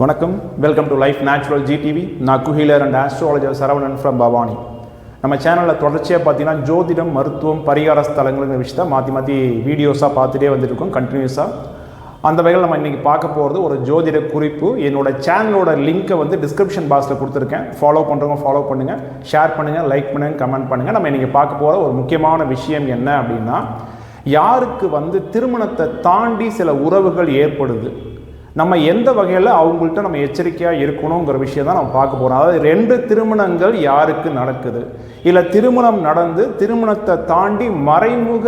வணக்கம். Welcome to life natural GTV நான் healer and astrologer Saravanan from Bhavani. நம்ம சேனலில் தொடர்ச்சியாக பார்த்தீங்கன்னா ஜோதிடம் மருத்துவம் பரிகார ஸ்தலங்கள்ங்கிற விஷயத்த மாற்றி மாற்றி வீடியோஸாக பார்த்துட்டே வந்துருக்கோம் கண்டினியூஸாக அந்த வகையில் நம்ம இன்றைக்கி பார்க்க போகிறது ஒரு ஜோதிட குறிப்பு. என்னோட சேனலோட லிங்க்கை வந்து டிஸ்கிரிப்ஷன் பாக்ஸில் கொடுத்துருக்கேன். ஃபாலோ பண்ணுறவங்க ஃபாலோ பண்ணுங்கள் ஷேர் பண்ணுங்கள் லைக் பண்ணுங்கள் கமெண்ட் பண்ணுங்கள் நம்ம இன்றைக்கி பார்க்க போகிற ஒரு முக்கியமான விஷயம் என்ன அப்படின்னா யாருக்கு வந்து திருமணத்தை தாண்டி சில உறவுகள் ஏற்படுது? நம்ம எந்த வகையில் அவங்கள்ட்ட நம்ம எச்சரிக்கையாக இருக்கணுங்கிற விஷயம் தான் நம்ம பார்க்க போகிறோம் அதாவது ரெண்டு திருமணங்கள் யாருக்கு நடக்குது? இல்லை திருமணம் நடந்து திருமணத்தை தாண்டி மறைமுக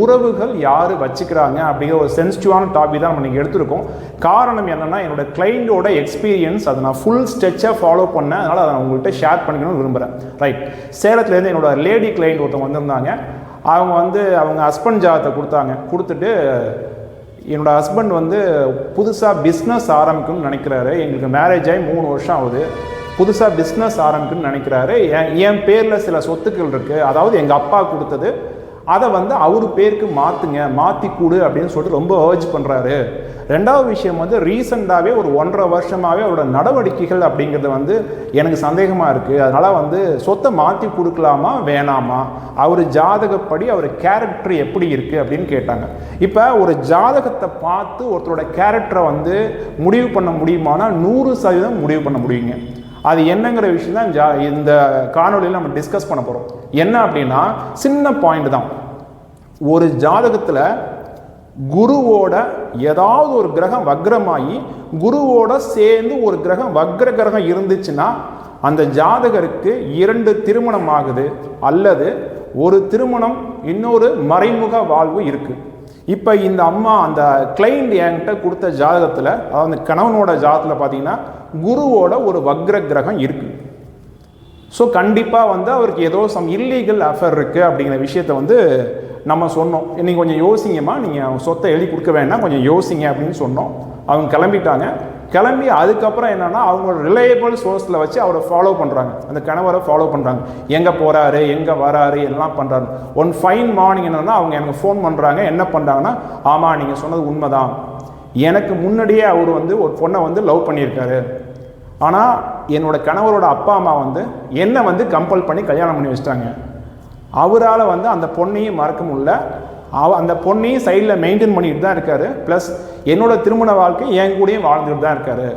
உறவுகள் யார் வச்சுக்கிறாங்க அப்படிங்கிற ஒரு சென்சிட்டிவான டாபிக் தான் நம்ம நீங்கள் எடுத்திருக்கோம். காரணம் என்னென்னா என்னோட கிளைண்டோட எக்ஸ்பீரியன்ஸ் அதை நான் ஃபுல் ஸ்டெச்சாக ஃபாலோ பண்ணேன். அதனால் அதை நான் உங்கள்கிட்ட ஷேர் பண்ணிக்கணும்னு விரும்புகிறேன் ரைட் சேலத்துலேருந்து என்னோட லேடி கிளைண்ட் ஒருத்தவங்க வந்திருந்தாங்க. அவங்க வந்து அவங்க ஹஸ்பண்ட் ஜாதத்தை கொடுத்தாங்க. கொடுத்துட்டு என்னோட ஹஸ்பண்ட் வந்து புதுசாக பிஸ்னஸ் ஆரம்பிக்கணும்னு நினைக்கிறாரு. எங்களுக்கு மேரேஜ் ஆகி மூணு வருஷம் ஆகுது. புதுசாக பிஸ்னஸ் ஆரம்பிக்கணும்னு நினைக்கிறாரு. என் என் பேரில் சில சொத்துக்கள் இருக்குது அதாவது எங்கள் அப்பா கொடுத்தது அதை வந்து அவர் பேருக்கு மாற்றுங்க மாற்றி கொடு அப்படின்னு சொல்லிட்டு ரொம்ப ஏர்ஜ் பண்ணுறாரு ரெண்டாவது விஷயம் வந்து ரீசெண்டாகவே ஒரு ஒன்றரை வருஷமாகவே அவரோட நடவடிக்கைகள் அப்படிங்கிறது வந்து எனக்கு சந்தேகமாக இருக்குது அதனால் வந்து சொத்தை மாற்றி கொடுக்கலாமா வேணாமா? அவர் ஜாதகப்படி அவர் கேரக்டர் எப்படி இருக்குது அப்படின்னு கேட்டாங்க. இப்போ ஒரு ஜாதகத்தை பார்த்து ஒருத்தரோட கேரக்டரை வந்து முடிவு பண்ண முடியுமானா நூறு சதவீதம் முடிவு பண்ண முடியுங்க. அது என்னங்கிற விஷயம் தான் ஜா இந்த காணொலியில் நம்ம டிஸ்கஸ் பண்ண போகிறோம் என்ன அப்படின்னா சின்ன பாயிண்ட் தான். ஒரு ஜாதகத்தில் குருவோட ஏதாவது ஒரு கிரகம் வக்ரமாகி குருவோட சேர்ந்து ஒரு கிரகம் வக்ர கிரகம் இருந்துச்சுன்னா அந்த ஜாதகருக்கு இரண்டு திருமணம் ஆகுது அல்லது ஒரு திருமணம் இன்னொரு மறைமுக வாழ்வு இருக்குது இப்போ இந்த அம்மா அந்த கிளைண்ட் என்கிட்ட கொடுத்த ஜாதகத்தில் அதாவது கணவனோட ஜாதகத்தில் பார்த்தீங்கன்னா குருவோட ஒரு வக்ர கிரகம் இருக்குது ஸோ கண்டிப்பாக வந்து அவருக்கு ஏதோ சம் இல்லீகல் அஃபர் இருக்குது அப்படிங்கிற விஷயத்த வந்து நம்ம சொன்னோம். நீங்கள் கொஞ்சம் யோசிங்கம்மா நீங்கள் சொத்தை எழுதி கொடுக்க வேண்டாம் கொஞ்சம் யோசிங்க அப்படின்னு சொன்னோம். அவங்க கிளம்பிட்டாங்க. கிளம்பி அதுக்கப்புறம் என்னென்னா அவங்களோட ரிலையபிள் சோர்ஸில் வச்சு அவரை ஃபாலோ பண்ணுறாங்க அந்த கணவரை ஃபாலோ பண்ணுறாங்க எங்கே போகிறாரு எங்கே வராரு எல்லாம் பண்ணுறாரு ஒன் ஃபைன் மார்னிங் என்னென்னா அவங்க எனக்கு ஃபோன் பண்ணுறாங்க என்ன பண்ணுறாங்கன்னா ஆமாம் நீங்கள் சொன்னது உண்மைதான். எனக்கு முன்னாடியே அவர் வந்து ஒரு பொண்ணை வந்து லவ் பண்ணியிருக்காரு. ஆனால் என்னோட கணவரோட அப்பா அம்மா வந்து என்னை வந்து கம்பல் பண்ணி கல்யாணம் பண்ணி வச்சிட்டாங்க. அவரால் வந்து அந்த பொண்ணையும் மறக்க முடியல. அவ அந்த பொண்ணையும் சைடில் மெயின்டைன் பண்ணிட்டு தான் இருக்காரு. ப்ளஸ் என்னோட திருமண வாழ்க்கை என் கூடயும் வாழ்ந்துட்டு தான் இருக்காரு.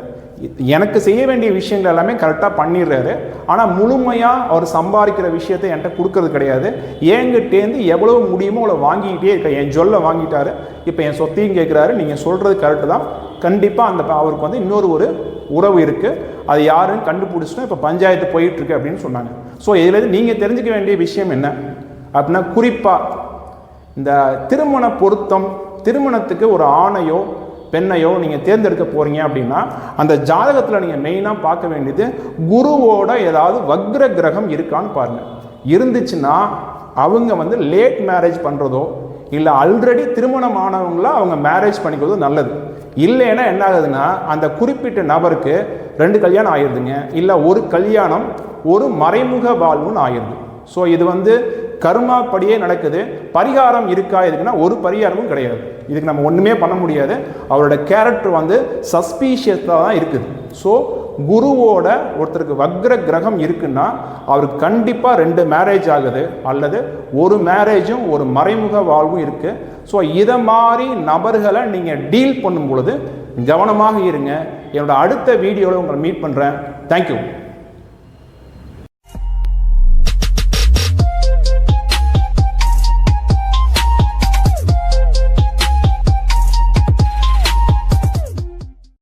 எனக்கு செய்ய வேண்டிய விஷயங்கள் எல்லாமே கரெக்டாக பண்ணிடுறாரு. ஆனால் முழுமையாக அவர் சம்பாதிக்கிற விஷயத்தை என்கிட்ட கொடுக்கறது கிடையாது. என்கிட்டேருந்து எவ்வளோ முடியுமோ அவளை வாங்கிக்கிட்டே இருக்க என் ஜொல்லை வாங்கிட்டாரு. இப்போ என் சொத்தையும் கேட்குறாரு நீங்கள் சொல்கிறது கரெக்டு தான். கண்டிப்பாக அந்த அவருக்கு வந்து இன்னொரு ஒரு உறவு இருக்குது அது யாருன்னு கண்டுபிடிச்சிட்டோம் இப்போ பஞ்சாயத்து போயிட்டுருக்கு அப்படின்னு சொன்னாங்க. ஸோ இதுலேருந்து நீங்கள் தெரிஞ்சுக்க வேண்டிய விஷயம் என்ன? அப்படின்னா குறிப்பாக இந்த திருமண பொருத்தம் திருமணத்துக்கு ஒரு ஆணையோ பெண்ணையோ நீங்கள் தேர்ந்தெடுக்க போகிறீங்க அப்படின்னா அந்த ஜாதகத்தில் நீங்கள் மெயினாக பார்க்க வேண்டியது குருவோட ஏதாவது வக்ர கிரகம் இருக்கான்னு பாருங்கள் இருந்துச்சுன்னா அவங்க வந்து லேட் மேரேஜ் பண்ணுறதோ இல்லை ஆல்ரெடி திருமணம் ஆனவங்கள அவங்க மேரேஜ் பண்ணிக்கிறதோ நல்லது. இல்லைன்னா என்ன ஆகுதுன்னா அந்த குறிப்பிட்ட நபருக்கு ரெண்டு கல்யாணம் ஆயிடுதுங்க இல்லை ஒரு கல்யாணம் ஒரு மறைமுக வாழ்வுன்னு ஆயிடுது ஸோ இது வந்து கர்மா படியே நடக்குது. பரிகாரம் இருக்கா இதுக்குன்னா ஒரு பரிகாரமும் கிடையாது. இதுக்கு நம்ம ஒன்றுமே பண்ண முடியாது. அவரோட கேரக்டர் வந்து சஸ்பீஷியஸாக தான் இருக்குது. ஸோ குருவோட ஒருத்தருக்கு வக்ர கிரகம் இருக்குன்னா அவருக்கு கண்டிப்பாக ரெண்டு மேரேஜ் ஆகுது. அல்லது ஒரு மேரேஜும் ஒரு மறைமுக வாழ்வும் இருக்குது ஸோ இதை மாதிரி நபர்களை நீங்கள் டீல் பண்ணும் பொழுது கவனமாக இருங்க. என்னோட அடுத்த வீடியோவில் உங்களை மீட் பண்ணுறேன் தேங்க்யூ